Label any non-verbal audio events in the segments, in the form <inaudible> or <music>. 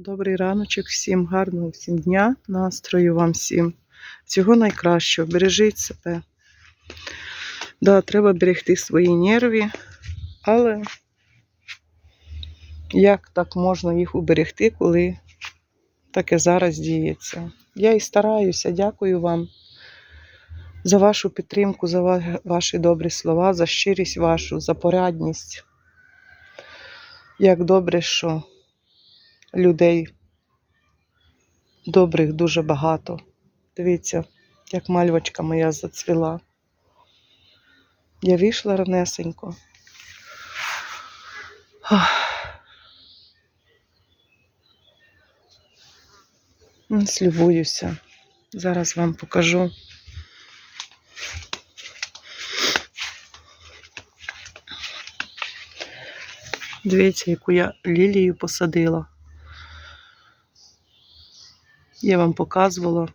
Добрий раночок всім, гарного всім дня, настрою вам всім. Всього найкращого. Бережіть себе. Да, треба берегти свої нерви, але як так можна їх уберегти, коли таке зараз діється? Я і стараюся, дякую вам за вашу підтримку, за ваші добрі слова, за щирість вашу, за порядність. Як добре, що людей добрих дуже багато. Дивіться, як мальвочка моя зацвіла. Я вийшла ранесенько. Слюбуюся. Зараз вам покажу. Дивіться, яку я лілію посадила. Я вам показувала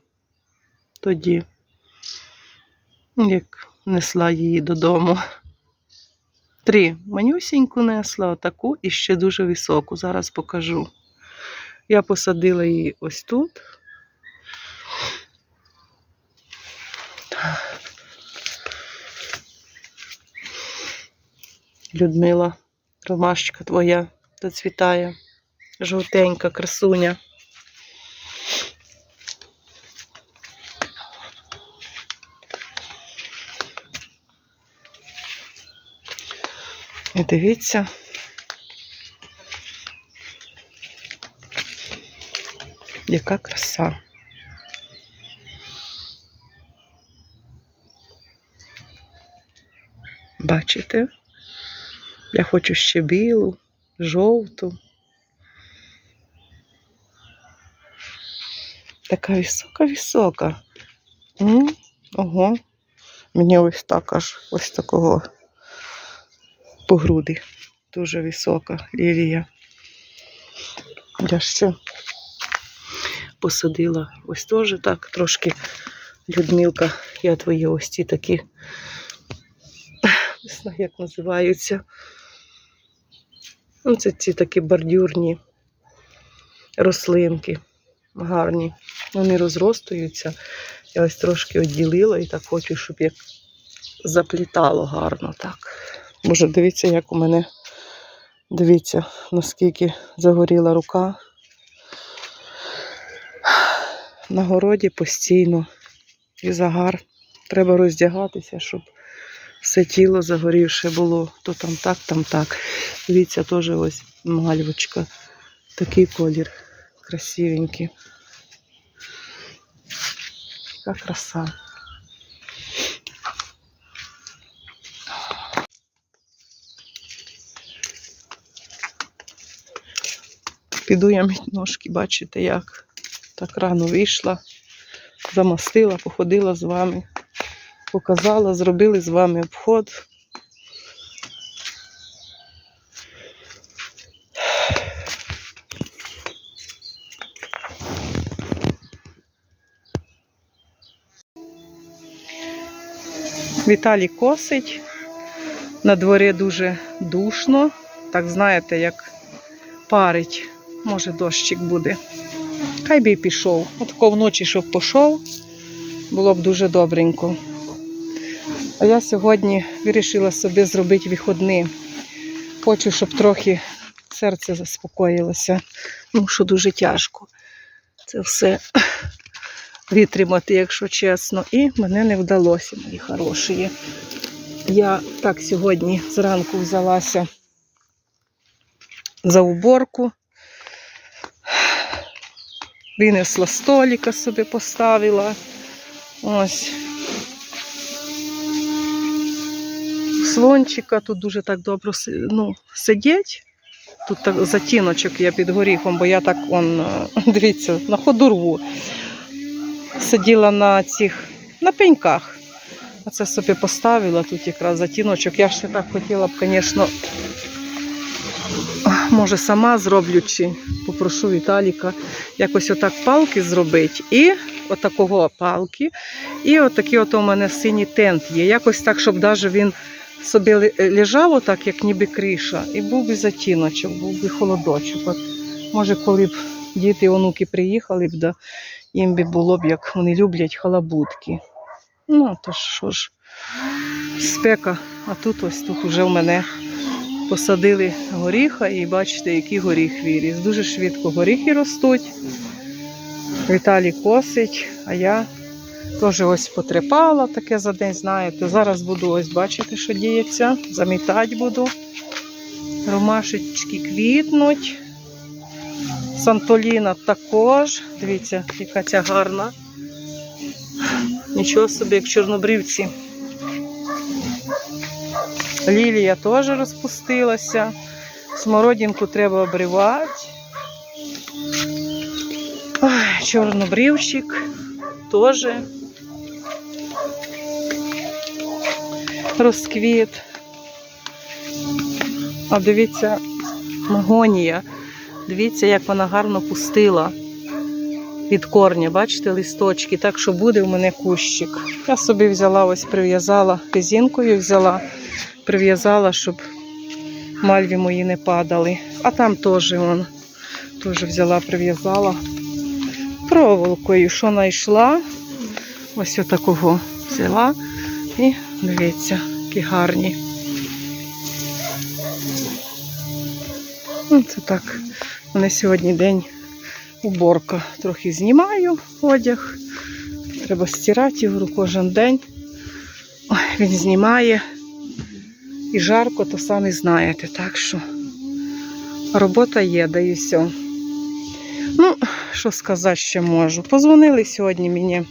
тоді, як несла її додому. Три. Манюсіньку несла, отаку і ще дуже високу. Зараз покажу. Я посадила її ось тут. Людмила, ромашечка твоя зацвітає. Жовтенька, красуня. Дивіться. Яка краса. Бачите? Я хочу ще білу, жовту. Така висока-висока. Ого. Мені ось так аж ось такого по груди. Дуже висока лілія. Я ще посадила ось теж так трошки Людмилка, я твої ось ці такі, не знаю, як називаються. Ну, це ці такі бордюрні рослинки гарні. Вони розростуються. Я ось трошки відділила і так хочу, щоб як заплітало гарно так. Боже, дивіться, як у мене, дивіться, наскільки загоріла рука. На городі постійно і загар. Треба роздягатися, щоб все тіло загорівше було. То там так, там так. Дивіться, теж ось мальвочка. Такий колір красивенький. Яка краса. Піду я мить ножки, бачите, як так рано вийшла, замастила, походила з вами, показала, зробили з вами обход. Віталій косить. На дворі дуже душно. Так знаєте, як парить. Може, дощик буде. Хай би й пішов. Отако вночі, щоб пішов, було б дуже добренько. А я сьогодні вирішила собі зробити виходни. Хочу, щоб трохи серце заспокоїлося. Ну, що дуже тяжко. Це все витримати, якщо чесно. І мене не вдалося, мої хороші. Я так сьогодні зранку взялася за уборку. Винесла століка собі поставила. Ось. Слончика тут дуже так добре ну, сидять. Тут так затіночок я під горіхом, бо я так он, е, <laughs> дивіться, на ходу рву. Сиділа на цих, на пеньках. А це собі поставила тут якраз затіночок. Я ще так хотіла б, звісно, може сама зроблю чи попрошу Віталіка якось отак палки зробити. І отакого палки. І отакий от у мене синій тент є. Якось так, щоб навіть він собі лежав отак, як ніби криша, і був би затіночок, був би холодочок. От, може, коли б діти, онуки приїхали б, да, їм би було б, як вони люблять халабутки. Ну, то що ж, спека, а тут ось тут вже в мене посадили горіха і бачите, який горіх виріс. Дуже швидко горіхи ростуть. Віталій косить, а я теж ось потрепала таке за день, знаєте. Зараз буду ось бачити, що діється. Замітати буду. Ромашечки квітнуть. Сантоліна також. Дивіться, яка ця гарна. Нічого собі, як чорнобривці. Лілія теж розпустилася. Смородинку треба обривати. Ой, чорнобривчик теж розквіт. А дивіться, магонія. Дивіться, як вона гарно пустила від корня. Бачите, листочки, так що буде у мене кущик. Я собі взяла, ось прив'язала резинкою, взяла, прив'язала, щоб мальві мої не падали. А там теж вон, теж взяла, прив'язала проволокою, що знайшла. Ось отакого взяла. І дивіться, які гарні. Ну, Це так. У мене сьогодні день уборка. Трохи знімаю одяг. Треба стирати його кожен день. Ой, він знімає. І жарко, то самі знаєте. Так що робота є, да і все. Ну, що сказати ще можу. Позвонили сьогодні мені.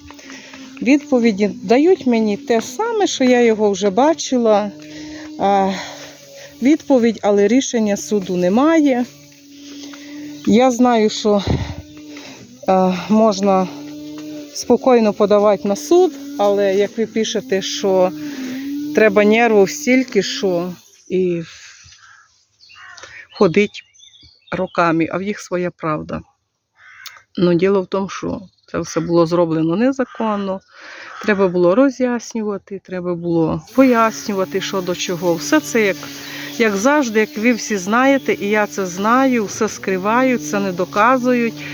Відповіді дають мені те саме, що я його вже бачила. А, відповідь, але рішення суду немає. Я знаю, що а, можна спокійно подавати на суд, але як ви пишете, що треба нервів стільки, що і ходить роками, а в їх своя правда. Ну, діло в тому, що це все було зроблено незаконно. Треба було роз'яснювати, треба було пояснювати, що до чого. Все це як, як завжди, як ви всі знаєте, і я це знаю, все скривають, це не доказують,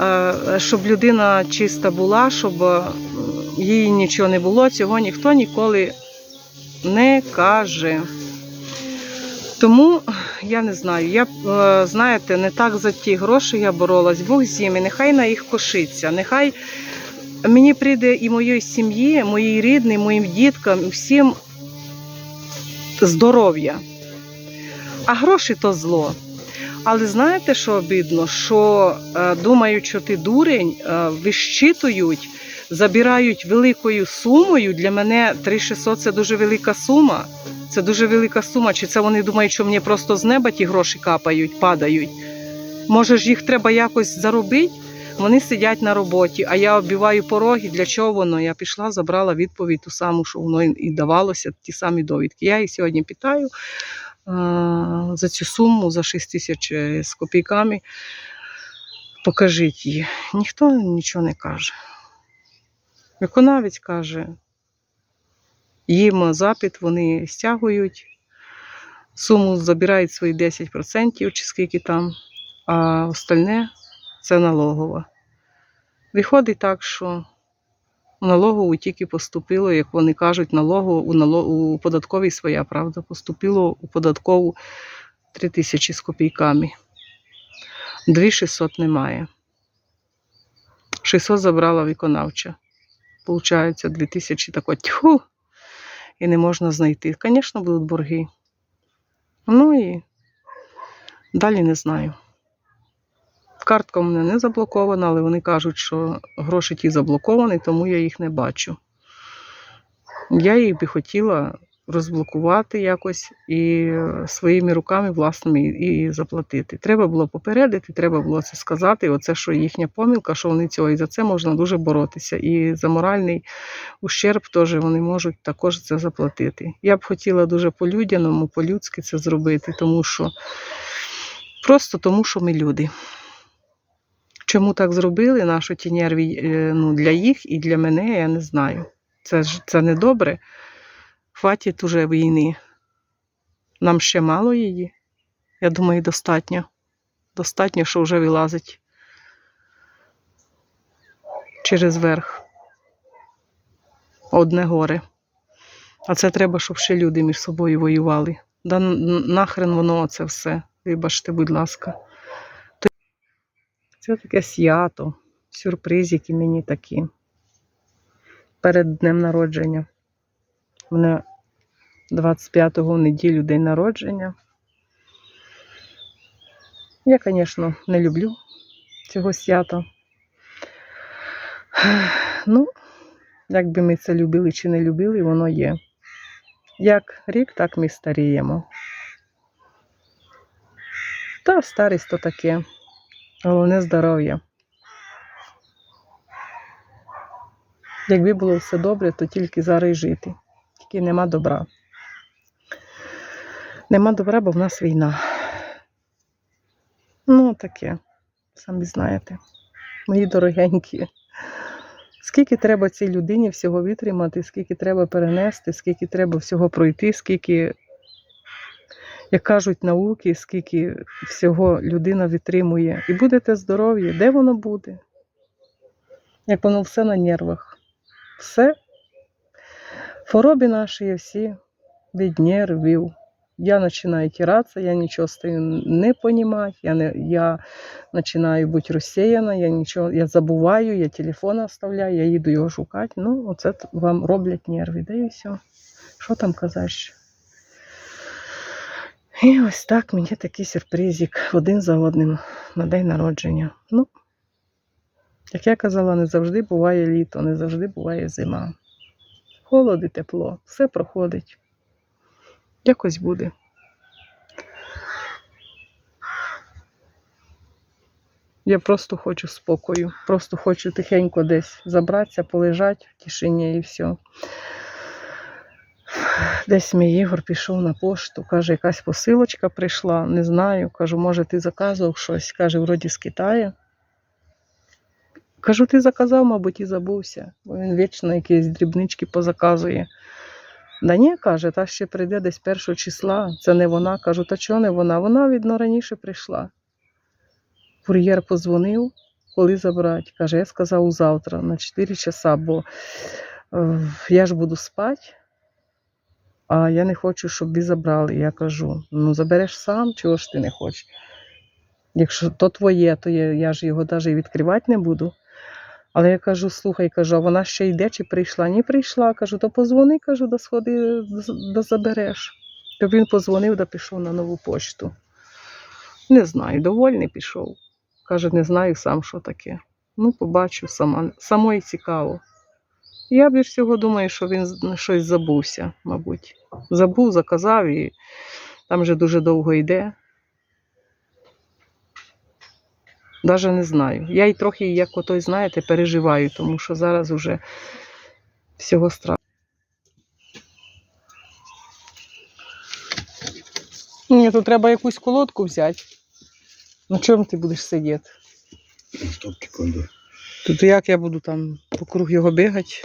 е, щоб людина чиста була, щоб е, їй нічого не було, цього ніхто ніколи не каже. Тому я не знаю. Я, е, знаєте, не так за ті гроші я боролась. Бог з ними, нехай на їх кошиться. Нехай мені прийде і моїй сім'ї, моїй рідній, моїм діткам, всім здоров'я. А гроші то зло. Але знаєте, що обідно? Що е, думають, що ти дурень, е, вищитують, забирають великою сумою. Для мене 3600 – це дуже велика сума. Це дуже велика сума. Чи це вони думають, що мені просто з неба ті гроші капають, падають? Може ж їх треба якось заробити? Вони сидять на роботі, а я оббиваю пороги. Для чого воно? Я пішла, забрала відповідь ту саму, що воно і давалося, ті самі довідки. Я їх сьогодні питаю е, за цю суму, за 6 тисяч е, з копійками. Покажіть її. Ніхто нічого не каже. Виконавець каже, їм запит, вони стягують, суму забирають свої 10% чи скільки там, а остальне це налогова. Виходить так, що налогову тільки поступило, як вони кажуть, налогу, у, налог, у податковій своя правда, поступило у податкову 3 тисячі з копійками. 2600 немає. 600 забрала виконавча. Получається, 2000 так от і не можна знайти. Звісно, будуть борги. Ну і далі не знаю. Картка у мене не заблокована, але вони кажуть, що гроші ті заблоковані, тому я їх не бачу. Я їх би хотіла розблокувати якось і своїми руками власними і заплатити. Треба було попередити, треба було це сказати. Оце, що їхня помилка, що вони цього і за це можна дуже боротися. І за моральний ущерб теж вони можуть також це заплатити. Я б хотіла дуже по-людяному, по-людськи це зробити, тому що просто тому, що ми люди. Чому так зробили, наші ті нерви е, ну, для їх і для мене, я не знаю. Це ж це не добре. Хватить уже війни. Нам ще мало її. Я думаю, достатньо. Достатньо, що вже вилазить через верх. Одне горе. А це треба, щоб ще люди між собою воювали. Да нахрен воно це все. Вибачте, будь ласка. Це таке свято, сюрпризики мені такі. Перед днем народження. У мене 25-го в неділю день народження. Я, звісно, не люблю цього свята. Ну, як би ми це любили чи не любили, воно є. Як рік, так ми старіємо. Та старість то таке. Головне здоров'я. Якби було все добре, то тільки зараз жити. Тільки нема добра. Нема добра, бо в нас війна. Ну, таке, самі знаєте. Мої дорогенькі. Скільки треба цій людині всього витримати, скільки треба перенести, скільки треба всього пройти, скільки, як кажуть науки, скільки всього людина витримує. І будете здорові, де воно буде? Як воно все на нервах. Все. Хвороби наші всі від нервів. Я починаю тиратися, я нічого стою не розуміти, я, не, я починаю бути розсіяна, я нічого, я забуваю, я телефон оставляю, я їду його шукати. Ну, оце вам роблять нерви, да і все. Що там казати? І ось так мені такий сюрпризик один за одним на день народження. Ну, як я казала, не завжди буває літо, не завжди буває зима. Холод і тепло, все проходить. Якось буде. Я просто хочу спокою, просто хочу тихенько десь забратися, полежати в тишині і все. Десь мій Ігор пішов на пошту, каже, якась посилочка прийшла, не знаю. Кажу, може, ти заказував щось? Каже, вроді з Китаю. Кажу, ти заказав, мабуть, і забувся, бо він вічно якісь дрібнички позаказує. Да ні, каже, та ще прийде десь першого числа. Це не вона. Кажу, та чого не вона? Вона відно раніше прийшла. Кур'єр позвонив, коли забрати. Каже, я сказав завтра на 4 часа, бо е, я ж буду спати, а я не хочу, щоб ви забрали. Я кажу: ну забереш сам, чого ж ти не хочеш? Якщо то твоє, то я, я ж його навіть відкривати не буду. Але я кажу, слухай, кажу, а вона ще йде чи прийшла? Ні, прийшла. Кажу, то позвони, кажу, да сходи, да- забереш. То він позвонив, да пішов на нову пошту. Не знаю, довольний пішов. Каже, не знаю сам, що таке. Ну, побачу сама. Самої цікаво. Я більш всього думаю, що він щось забувся, мабуть. Забув, заказав і там вже дуже довго йде. Даже не знаю. Я й трохи, як отой, знаєте, переживаю, тому що зараз уже всього страшно. Ні, тут треба якусь колодку взяти. На чому ти будеш сидіти? Тут як я буду там по круг його бігати?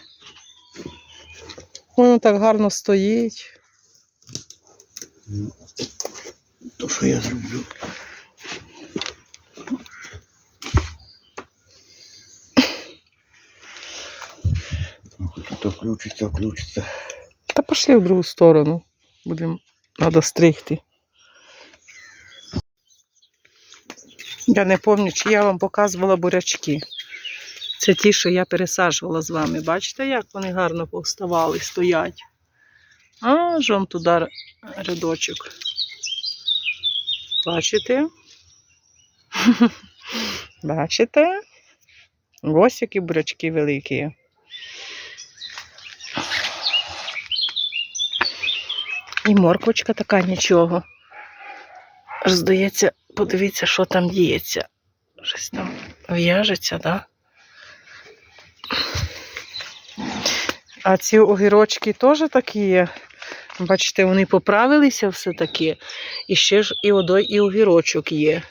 Воно так гарно стоїть. То, що я зроблю. То включиться, включиться. Та пішли в другу сторону. Будемо треба стригти. Я не пам'ятаю, чи я вам показувала бурячки. Це ті, що я пересаджувала з вами. Бачите, як вони гарно повставали, стоять. Аж он туди рядочок. Бачите? <laughs> Бачите? Ось які бурячки великі. І морквочка така нічого. Аж здається, подивіться, що там діється. Щось там в'яжеться, да? А ці огірочки теж такі є. Бачите, вони поправилися все-таки. І ще ж і одой, і огірочок є.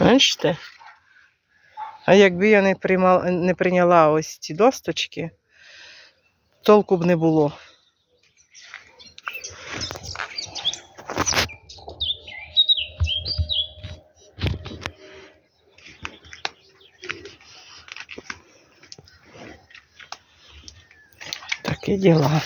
Бачите? А якби я не, приймала, не прийняла ось ці досточки, толку б не було. Такі діла.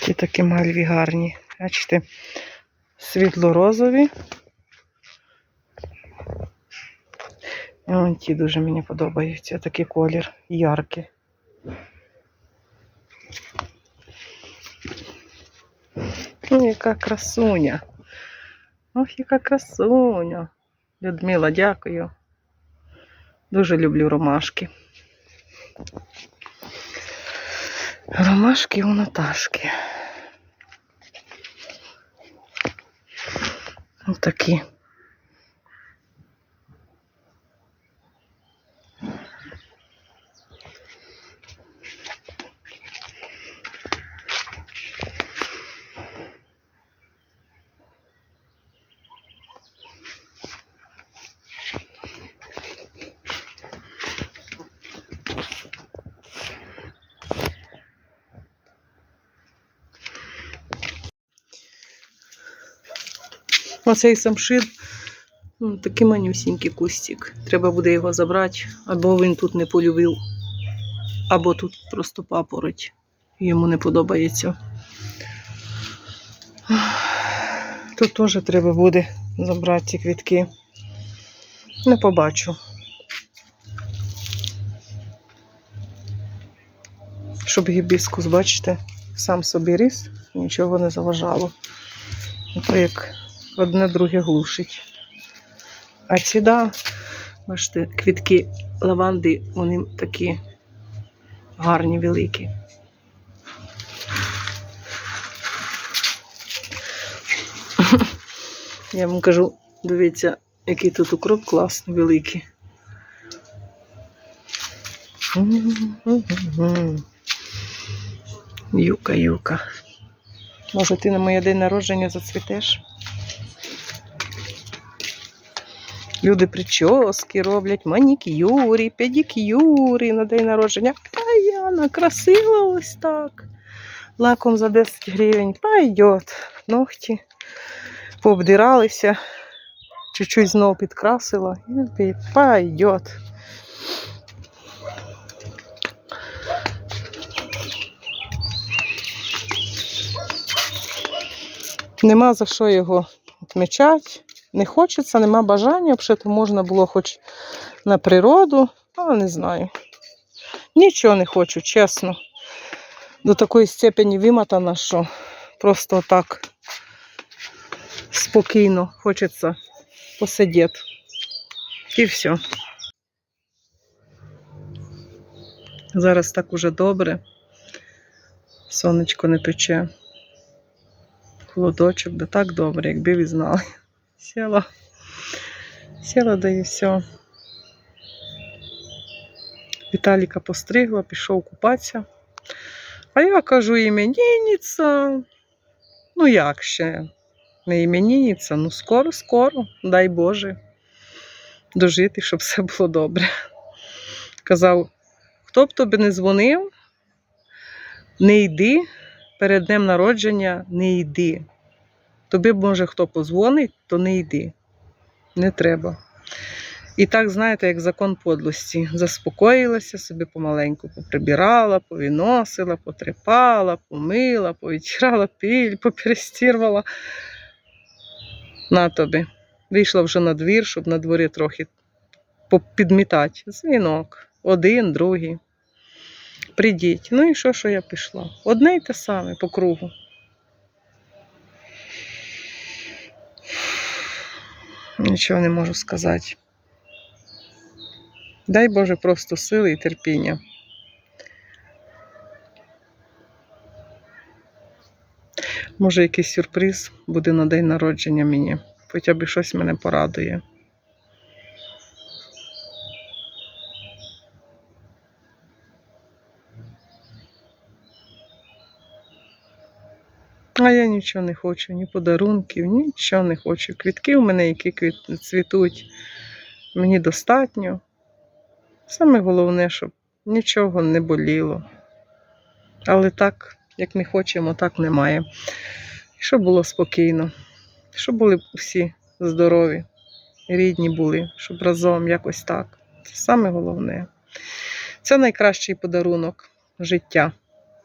Ті такі мальві гарні. Бачите, світло-розові. І вон ті дуже мені подобаються. Такий колір яркий. Ну, яка красуня. Ох, яка красуня. Людмила, дякую. Дуже люблю ромашки. Ромашки у Наташки. Ось Оцей самшит ну, такий манюсінький кустик. Треба буде його забрати, або він тут не полюбив, або тут просто папороть. Йому не подобається. Тут теж треба буде забрати ці квітки. Не побачу. Щоб гібіскус, бачите, сам собі ріс, нічого не заважало. Як одне друге глушить. А ці, да, бачите, квітки лаванди, вони такі гарні, великі. <laughs> Я вам кажу, дивіться, який тут укроп класний, великий. Юка, юка. Може, ти на моє день народження зацвітеш? Люди прически роблять, манікюри, педикюри на день народження. А Яна, красиво ось так. Лаком за 10 гривень. Пойдет. Ногті пообдиралися. Чуть-чуть знову підкрасила. І пойдет. Нема за що його відмічати. Не хочеться, нема бажання, взагалі можна було хоч на природу, але не знаю. Нічого не хочу, чесно. До такої степені вимотана, що просто так спокійно хочеться посидіти. І все. Зараз так уже добре. Сонечко не пече. Холодочок, да так добре, якби ви знали. Сіла. Сіла, да і все. Віталіка постригла, пішов купатися. А я кажу іменінниця. Ну як ще? Не іменінниця, ну скоро, скоро, дай Боже, дожити, щоб все було добре. Казав, хто б тобі не дзвонив, не йди перед днем народження, не йди. Тобі, може, хто позвонить, то не йди. Не треба. І так, знаєте, як закон подлості. Заспокоїлася собі помаленьку, поприбирала, повіносила, потрепала, помила, повідтирала піль, поперестірвала. На тобі. Вийшла вже на двір, щоб на дворі трохи підмітати. Дзвінок. Один, другий. Придіть. Ну і що, що я пішла? Одне й те саме по кругу. Нічого не можу сказати. Дай Боже просто сили і терпіння. Може, якийсь сюрприз буде на день народження мені. Хоча б щось мене порадує. Нічого не хочу, ні подарунків, нічого не хочу. Квітки у мене, які цвітуть, мені достатньо. Саме головне, щоб нічого не боліло. Але так, як ми хочемо, так немає. Щоб було спокійно, щоб були всі здорові, рідні були, щоб разом якось так. Це саме головне. Це найкращий подарунок життя.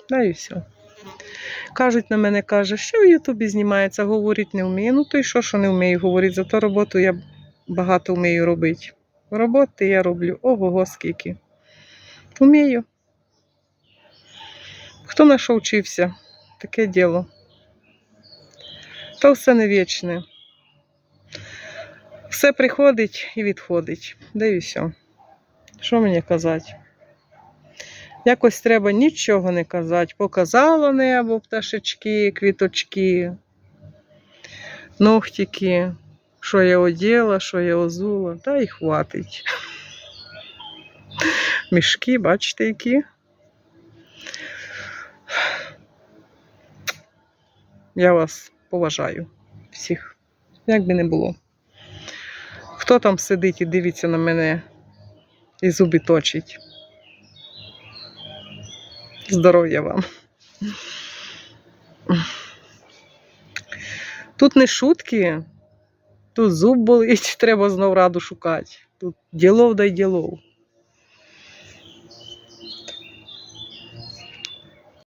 Да і все. Кажуть на мене, каже, що в Ютубі знімається, говорить не вмію. Ну то й що, що не вмію говорити, зато роботу я багато вмію робити. Роботи я роблю ого-го скільки. Вмію. Хто на що вчився? Таке діло. То все не вічне. Все приходить і відходить. Де і все. Що мені казати? Якось треба нічого не казати. Показало небо, пташечки, квіточки, ногтики, що я оділа, що я озула, та й хватить. Мішки, бачите, які. Я вас поважаю всіх, як би не було. Хто там сидить і дивиться на мене і зуби точить? Здоров'я вам. Тут не шутки, тут зуб болить, <laughs> треба знов раду шукати. Тут ділов дай ділов.